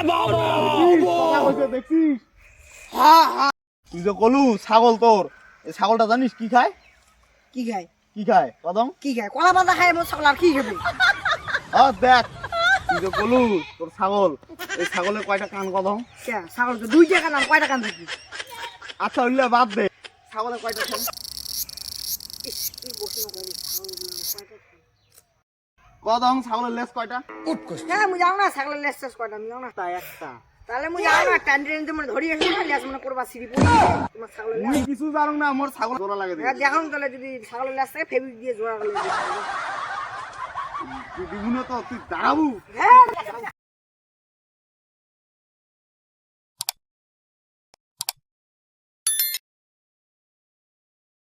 কইছে দেখছিস হ্যাঁ হ্যাঁ তুই যে কলু ছাগল তোর এই ছাগলটা জানিস কি খায় কি খায় কি খায় কদম কি খায় কলা পাতা খায় মোর ছাগল আর কি খাবে ও দেখ তুই যে কলু তোর ছাগল এই ছাগলের কয়টা কান কদম ছাগল তো দুই টাকা নাম কয় টাকা থাকি আচ্ছা হইলে বাদ দে ছাগলের কয়টা কান বসে না করি ছাগল কদম ছাগলের লেস কয়টা? হ্যাঁ মুই যাও না ছাগলের লেস শেষ কয়টা আমি যাও না। তা একটা। তাহলে মুই যাও না টান টান মানে ধরি আসি না লেস মানে করবা পড়ি তোমার ছাগলের মুই কিছু জানো না মোর ছাগল জোড়া লাগে হ্যাঁ দেখাম তাহলে যদি ছাগলের লেস থাকে ফেব্রিক দিয়ে জোড়া তুই তো তুই দাঁড়াবু। হ্যাঁ